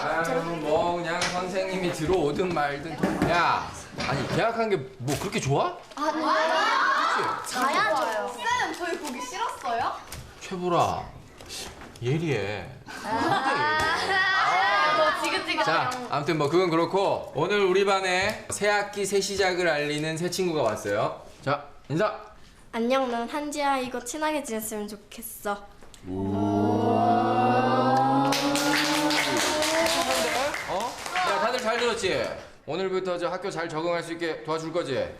아유 뭐 그냥 선생님이 들어오든 말든 야 아니 계약한 게 뭐 그렇게 좋아? 자야죠. 쌤 저희 보기 싫었어요? 최보라 예리해 너 지긋지긋. 자 아무튼 뭐 그건 그렇고 오늘 우리 반에 새 학기 새 시작을 알리는 새 친구가 왔어요 자 인사 안녕, 난 한지야. 이거 친하게 지냈으면 좋겠어. 어? 야 다들 잘 들었지? 오늘부터 저 학교 잘 적응할 수 있게 도와줄 거지? 네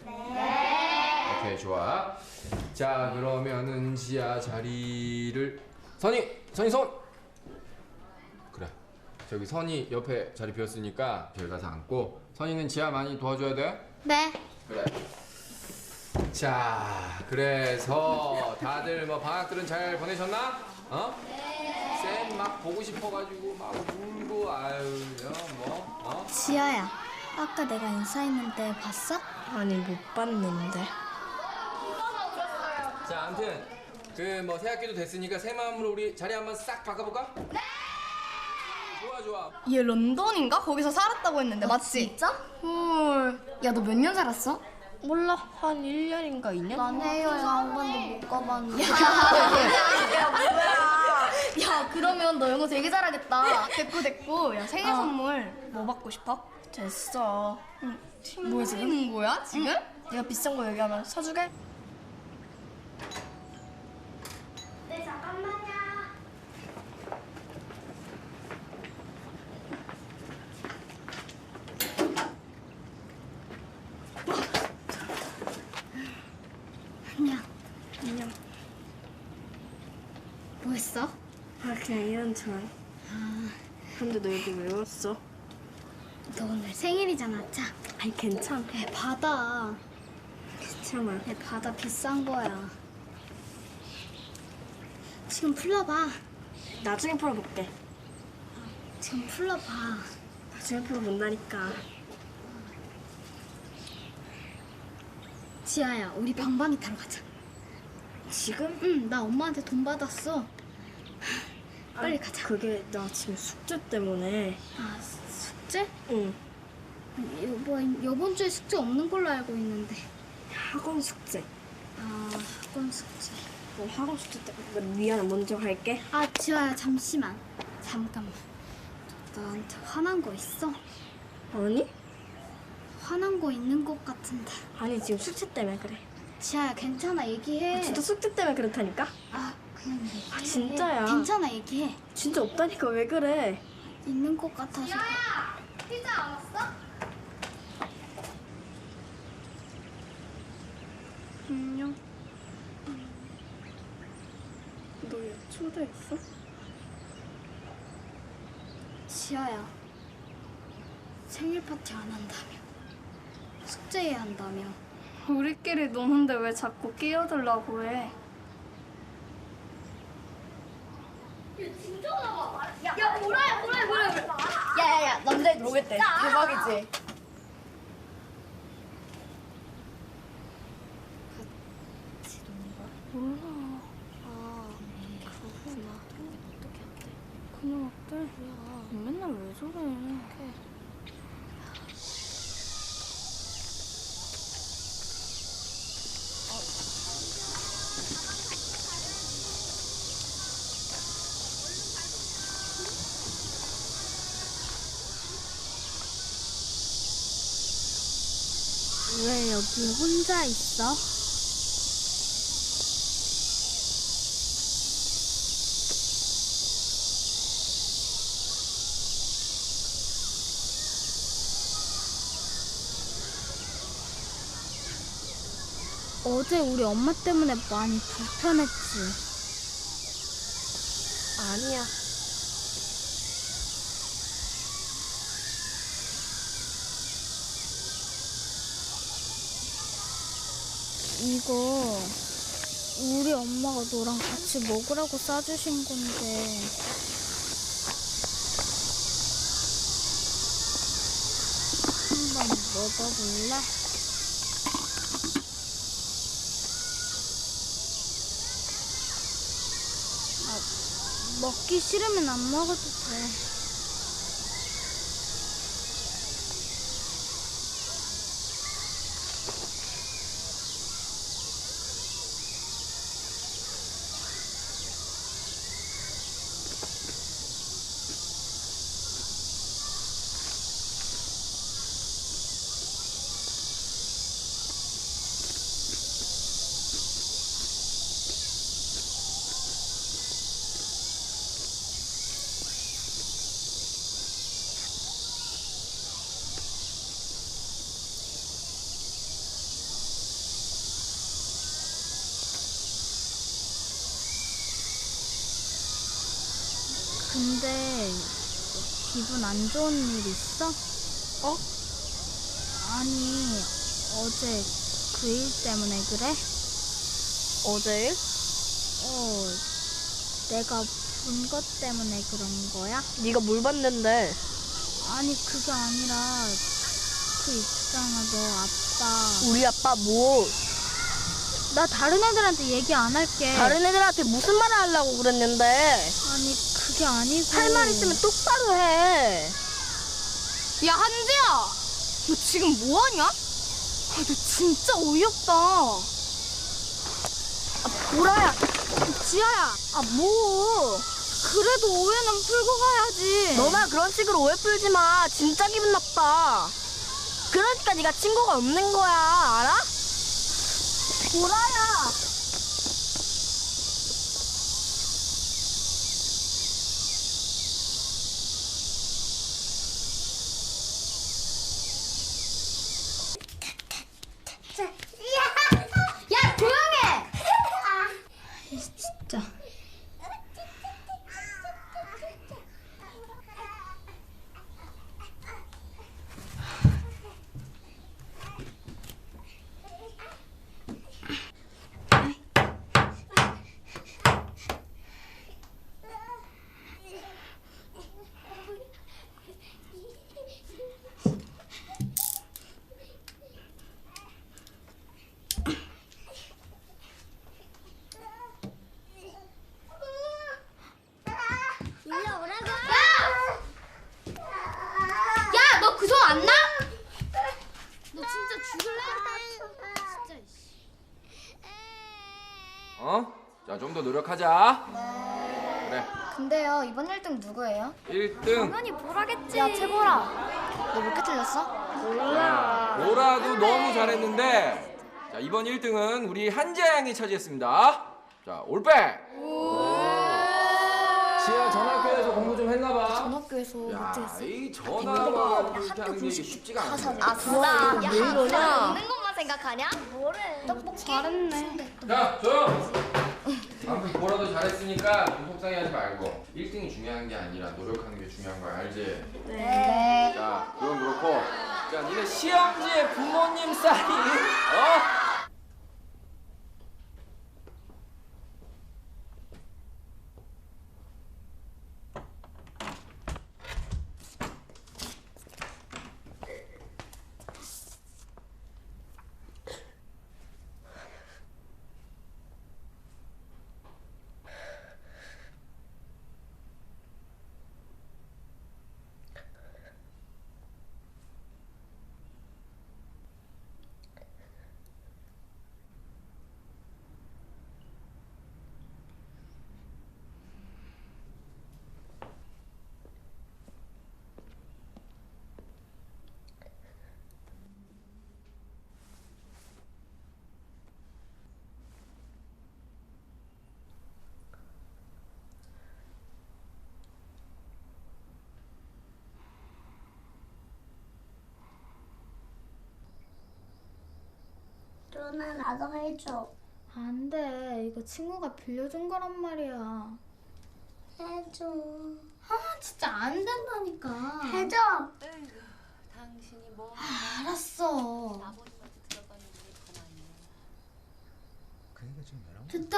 오케이 좋아 자 그러면은 지아 자리를 선이 선이 손 그래 저기 선이 옆에 자리 비었으니까 저기 가서 앉고 선이는 지아 많이 도와줘야 돼 네. 그래 자 그래서 다들 뭐 방학들은 잘 보내셨나? 어? 쌤 막 보고 싶어가지고 막 울고 아유 뭐 어? 지아야, 아까 내가 인사했는데 봤어? 아니, 못 봤는데. 자, 아무튼 그 뭐 새 학기도 됐으니까 새 마음으로 우리 자리 한번 싹 바꿔볼까? 좋아 좋아. 얘 런던인가? 거기서 살았다고 했는데 맞지? 진짜? 헐. 야 너 몇 년 살았어? 몰라, 한 1년인가 2년? 난 해외여행 한 번도 못 가봤는데. 야 그러면 너 영어 되게 잘하겠다. 됐고 됐고. 야 생일 선물 뭐 받고 싶어? 됐어. 뭐야 지금? 뭐야 지금? 내가 비싼 거 얘기하면 사주게? 네, 잠깐만요. 안녕. 안녕. 뭐 했어? 아, 그냥 이런저런. 근데 너 여기 왜 왔어? 너 오늘 생일이잖아, 자. 아니, 괜찮아. 애 받아. 괜찮아. 애 받아 비싼 거야. 지금 풀러봐. 나중에 풀어볼게. 지금 풀러봐. 나중에 풀어본다니까. 지아야, 우리 방방이 타러 가자. 지금? 응, 나 엄마한테 돈 받았어. 빨리 아, 가자. 그게 나 지금 숙제 때문에. 아, 숙제? 응. 이번, 이번 주에 숙제 없는 걸로 알고 있는데. 학원 숙제. 아, 학원 숙제. 너 학원 숙제 때문에 미안해. 먼저 갈게. 아, 지아야, 잠시만. 잠깐만. 나한테 화난 거 있어? 아니? 화난 거 있는 것 같은데. 아니, 지금 숙제 때문에 그래. 지아야, 괜찮아, 얘기해. 진짜 숙제 때문에 그렇다니까? 아. 아, 진짜야. 괜찮아, 얘기해. 진짜 없다니까 왜 그래? 있는 것 같아서. 피자 안 왔어? 안녕. 너얘 초대했어? 지아야, 생일 파티 안 한다며. 숙제해야 한다며. 우리끼리 노는데 왜 자꾸 끼어들라고 해? 야, 보라야, 보라야, 보라야. 야야야, 남자애들 오겠대. 대박이지. 그냥 어때? 맨날 왜 저래? 왜 여기 혼자 있어? 어제 우리 엄마 때문에 많이 불편했지. 아니야. 이거 우리 엄마가 너랑 같이 먹으라고 싸주신 건데 한번 먹어볼래? 아, 먹기 싫으면 안 먹어도 돼. 근데 기분 안 좋은 일 있어? 어? 아니 어제 그 일 때문에 그래? 어제 일? 어 내가 본 것 때문에 그런 거야? 네가 뭘 봤는데? 아니 그게 아니라 그 있잖아 너 아빠 우리 아빠 뭐 나 다른 애들한테 얘기 안 할게 다른 애들한테 무슨 말을 하려고 그랬는데? 아니 그게 아니고 할 말 있으면 똑바로 해. 야 한지야 너 지금 뭐 하냐? 아, 너 진짜 어이없다 아, 보라야 지아야 아 뭐 그래도 오해는 풀고 가야지 너만 그런 식으로 오해 풀지 마. 진짜 기분 나빠. 그러니까 네가 친구가 없는 거야. 알아? 보라야 야 조용해 진짜 야 너 그 손 안 나? 너 진짜 죽을래? 진짜 어? 자, 좀 더 노력하자. 그래. 근데요 이번 1등 누구예요? 1등. 당연히 보라겠지 야 채보라 너 몇 개 틀렸어? 보라도 너무 잘했는데 자 이번 1등은 우리 한지아 양이 차지했습니다 자 올백 지아 전학교에서 공부 좀 했나봐 전학교에서 야, 못했어? 이 전화가 이렇게 하는 게 이게 쉽지가 않아 아싸 야왜 이러냐? 먹는 것만 생각하냐? 뭐래 떡볶이 잘했네 자 조용 아무튼 보라도 잘했으니까 좀 속상해하지 말고 1등이 중요한 게 아니라 노력하는 게 중요한 거야 알지? 네 자 그건 그렇고 자 니네 시험지에 부모님 사인 어? 누 나 나도 해줘. 안 돼 이거 친구가 빌려준 거란 말이야 해줘. 아 진짜 안 된다니까 해줘. 알았어 그러니까 지금 나랑 됐다